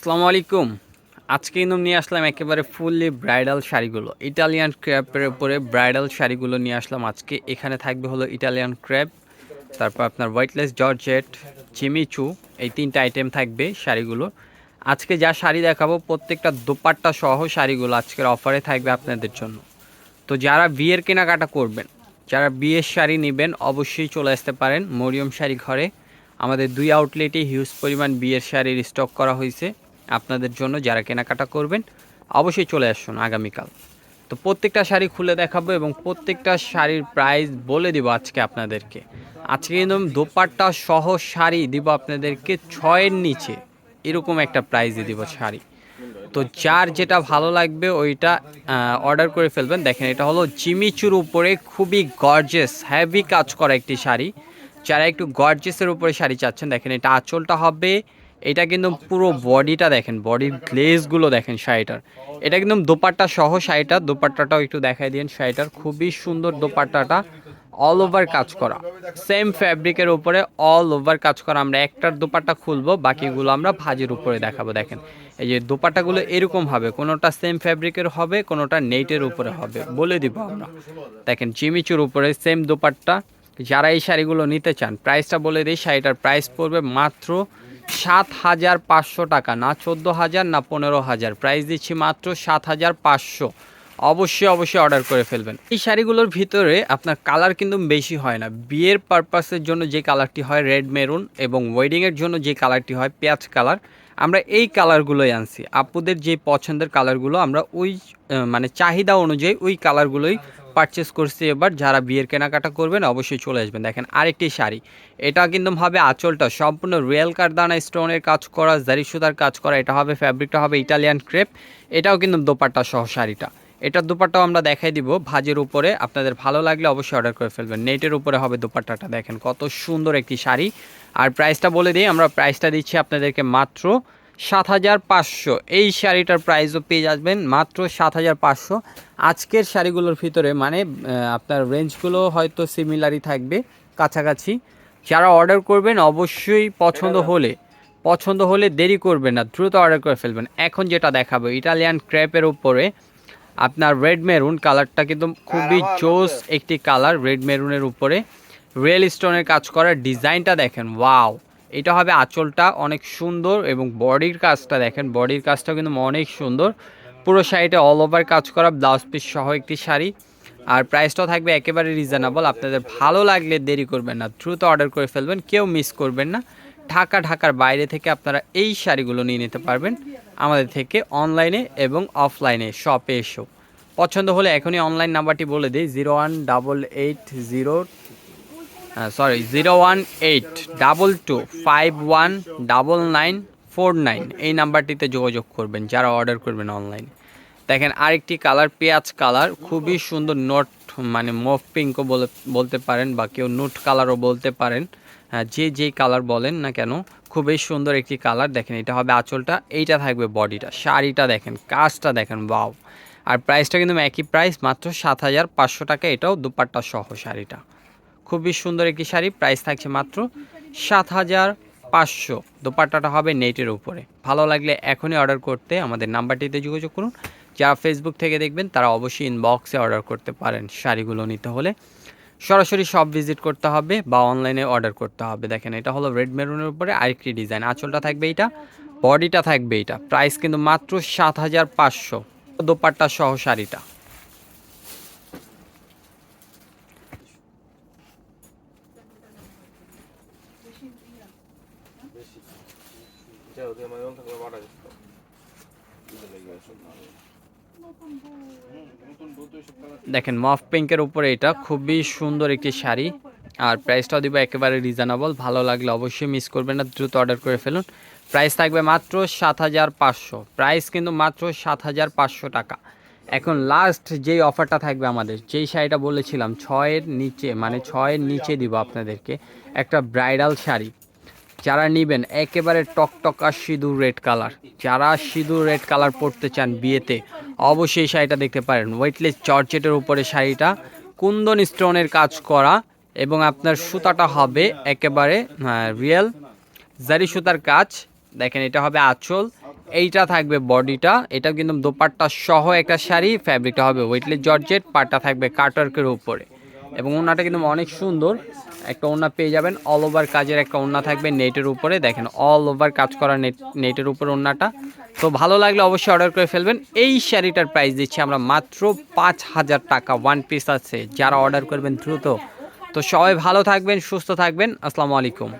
আসসালামু আলাইকুম। আজকে কিন্তু নিয়ে আসলাম একেবারে ফুললি ব্রাইডাল শাড়িগুলো। ইটালিয়ান ক্র্যাপের উপরে ব্রাইডাল শাড়িগুলো নিয়ে আসলাম আজকে। এখানে থাকবে হলো ইটালিয়ান ক্র্যাপ তারপর আপনার হোয়াইটলেস জর্জেট চিমিচু এই তিনটা আইটেম থাকবে শাড়িগুলো। আজকে যা শাড়ি দেখাবো, প্রত্যেকটা দোপাট্টা সহ শাড়িগুলো আজকের অফারে থাকবে আপনাদের জন্য। তো যারা বিয়ের কেনাকাটা করবেন, যারা বিয়ের শাড়ি নেবেন, অবশ্যই চলে আসতে পারেন মরিয়ম শাড়ি ঘরে। আমাদের দুই আউটলেটে হিউজ পরিমাণ বিয়ের শাড়ির স্টক করা হয়েছে। আপনাদের জন্য যারা কেনাকাটা করবেন, অবশ্যই চলে আসুন আগামীকাল। তো প্রত্যেকটা শাড়ি খুলে দেখাবো এবং প্রত্যেকটা শাড়ির প্রাইস বলে দিব আজকে আপনাদেরকে। আজকে কিন্তু দোপাট্টা সহ শাড়ি দিব আপনাদেরকে ছয়ের নিচে। এরকম একটা প্রাইজে দিব শাড়ি। তো যার যেটা ভালো লাগবে ওইটা অর্ডার করে ফেলবেন। দেখেন, এটা হলো জিমিচুর উপরে খুবই গর্জেস হ্যাভি কাজ করা একটি শাড়ি। যারা একটু গর্জেসের উপরে শাড়ি চাচ্ছেন, দেখেন, এটা আঁচলটা হবে এটা কিন্তু পুরো বডিটা দেখেন, বডির গ্লেজগুলো দেখেন শাড়িটার। এটা কিন্তু দোপাট্টা সহ শাড়িটা দোপাট্টাটাও একটু দেখাই দিন শাড়িটার। খুবই সুন্দর দোপাট্টাটা অল ওভার কাজ করা। সেম ফ্যাব্রিকের উপরে অল ওভার কাজ করা। আমরা একটার দোপাট্টা খুলবো, বাকিগুলো আমরা ভাজির উপরে দেখাবো, দেখেন। এই যে দোপাট্টাগুলো এরকম হবে, কোনোটা সেম ফ্যাব্রিকের হবে, কোনোটা নেটের উপরে হবে, বলে দিব আমরা। দেখেন চিমিচুর উপরে সেম দোপাট্টা। যারা এই শাড়িগুলো নিতে চান প্রাইসটা বলে দিই, শাড়িটার প্রাইস পড়বে মাত্র সাত হাজার পাঁচশো টাকা, না চোদ্দ হাজার না পনেরো হাজার প্রাইস দিচ্ছি মাত্র সাত হাজার পাঁচশো। অবশ্যই অবশ্যই অর্ডার করে ফেলবেন। এই শাড়িগুলোর ভিতরে আপনার কালার কিন্তু বেশি হয় না। বিয়ের পারপাসের জন্য যে কালারটি হয় রেড মেরুন এবং ওয়েডিংয়ের জন্য যে কালারটি হয়, পেঁয়াজ কালার আমরা এই কালারগুলোই আনছি। আপুদের যে পছন্দের কালারগুলো আমরা ওই মানে চাহিদা অনুযায়ী ওই কালারগুলোই পারচেস করছি এবার। যারা বিয়ের কেনাকাটা করবেন অবশ্যই চলে আসবেন। দেখেন আরেকটি শাড়ি। এটা কিন্তু হবে আঁচলটা সম্পূর্ণ রিয়েল কারদানা স্টোনের কাজ করা জারি সুতার কাজ করা। এটা হবে ফ্যাব্রিকটা হবে ইটালিয়ান ক্রেপ এটাও কিন্তু দোপাট্টা সহ শাড়িটা। এটার দোপাট্টাও আমরা দেখাই দিব। ভাজের উপরে আপনাদের ভালো লাগলে অবশ্যই অর্ডার করে ফেলবেন। নেটের উপরে হবে দোপাট্টাটা। দেখেন কত সুন্দর একটি শাড়ি। আর প্রাইসটা বলে দিই, আমরা প্রাইসটা দিচ্ছি আপনাদেরকে মাত্র সাত হাজার পাঁচশো। এই শাড়িটার প্রাইসও পেয়ে যাবেন মাত্র সাত হাজার পাঁচশো। আজকের শাড়িগুলোর ভিতরে মানে আপনার রেঞ্জগুলো হয়তো সিমিলারই থাকবে কাছাকাছি। যারা অর্ডার করবেন অবশ্যই পছন্দ হলে পছন্দ হলে দেরি করবেন না দ্রুত অর্ডার করে ফেলবেন। এখন যেটা দেখাবো ইটালিয়ান ক্র্যাপের উপরে আপনার রেড মেরুন কালারটা কিন্তু খুবই জোস একটি কালার রেড মেরুনের উপরে। রিয়েল স্টোনের কাজ করার ডিজাইনটা দেখেন ওয়াও এটা হবে আঁচলটা অনেক সুন্দর এবং বডির কাজটা দেখেন, বডির কাজটা কিন্তু অনেক সুন্দর। পুরো শাড়িটা অল ওভার কাজ করা ব্লাউজ পিস সহ একটি শাড়ি। আর প্রাইসটাও থাকবে একেবারে রিজনেবল আপনাদের ভালো লাগলে দেরি করবেন না, দ্রুত অর্ডার করে ফেলবেন, কেউ মিস করবেন না। ঢাকা, ঢাকার বাইরে থেকে আপনারা এই শাড়িগুলো নিয়ে নিতে পারবেন আমাদের থেকে অনলাইনে এবং অফলাইনে শপে এসো পছন্দ হলে এখনই অনলাইন নাম্বারটি বলে দিই zero one double eight zero sorry zero one eight double two five one double nine four nine এই নাম্বারটিতে যোগাযোগ করবেন যারা অর্ডার করবেন অনলাইনে দেখেন আরেকটি কালার পেঁয়াজ কালার খুবই সুন্দর নোট মানে মফ পিঙ্কও বলে বলতে পারেন বা কেউ নোট কালারও বলতে পারেন। হ্যাঁ, যে যেই কালার বলেন না কেন খুবই সুন্দর একটি কালার দেখেন এটা হবে আঁচলটা এইটা থাকবে বডিটা শাড়িটা দেখেন কাজটা দেখেন বাও আর প্রাইসটা কিন্তু একই প্রাইস মাত্র সাত হাজার পাঁচশো টাকা এটাও দুপাট্টা সহ শাড়িটা। খুবই সুন্দর একটি শাড়ি প্রাইস থাকছে মাত্র সাত হাজার পাঁচশো। দোপাট্টাটা হবে নেটের উপরে। ভালো লাগলে এখনই অর্ডার করতে আমাদের নাম্বারটিতে যোগাযোগ করুন। যারা ফেসবুক থেকে দেখবেন, তারা অবশ্যই ইনবক্সে অর্ডার করতে পারেন শাড়িগুলো নিতে হলে। সরাসরি শপ ভিজিট করতে হবে বা অনলাইনে অর্ডার করতে হবে। দেখেন, এটা হলো রেড মেরুনের উপরে আরেকটি ডিজাইন আঁচলটা থাকবে এইটা বডিটা থাকবে এইটা। প্রাইস কিন্তু মাত্র সাত হাজার পাঁচশো। দোপাট্টা সহ শাড়িটা। দেখেন, মফ পিঙ্কের উপরে এটা খুবই সুন্দর একটি শাড়ি। আর প্রাইসটাও দিব একেবারে রিজনেবল ভালো লাগলে অবশ্যই মিস করবেন না, দ্রুত অর্ডার করে ফেলুন। প্রাইস থাকবে মাত্র সাত হাজার পাঁচশো। প্রাইস কিন্তু মাত্র সাত হাজার পাঁচশো টাকা। এখন লাস্ট যেই অফারটা থাকবে আমাদের, যেই শাড়িটা বলেছিলাম, ছয়ের নিচে মানে ছয়ের নিচে দিব আপনাদেরকে। একটা ব্রাইডাল শাড়ি। যারা নেবেন একেবারে টকটকা সিঁদুর রেড কালার। যারা সিঁদুর রেড কালার পরতে চান বিয়েতে, অবশ্যই শাড়িটা দেখতে পারেন। ওয়েটলেস জর্জেটের উপরে শাড়িটা, কুন্দন স্টোনের কাজ করা এবং আপনার সুতাটা হবে একেবারে রিয়েল জারি সুতার কাজ। দেখেন, এটা হবে আঁচল, এইটা থাকবে বডিটা এটা কিন্তু দোপাট্টা সহ একটা শাড়ি ফ্যাব্রিকটা হবে ওয়েটলেস জর্জেট পাটটা থাকবে কাটওয়ার্কের উপরে। এবং ওনাটা কিন্তু অনেক সুন্দর। একটা ওড়না পেয়ে যাবেন। অল ওভার কাজের একটা ওড়না থাকবে নেটের উপরে। দেখেন অল ওভার কাজ করা নেট, নেটের উপর ওড়নাটা। তো ভালো লাগলে অবশ্যই অর্ডার করে ফেলবেন। এই শাড়িটার প্রাইস দিচ্ছি আমরা মাত্র পাঁচ হাজার টাকা ওয়ান পিস আছে। যারা অর্ডার করবেন দ্রুত। তো সবাই ভালো থাকবেন, সুস্থ থাকবেন। আসসালামু আলাইকুম।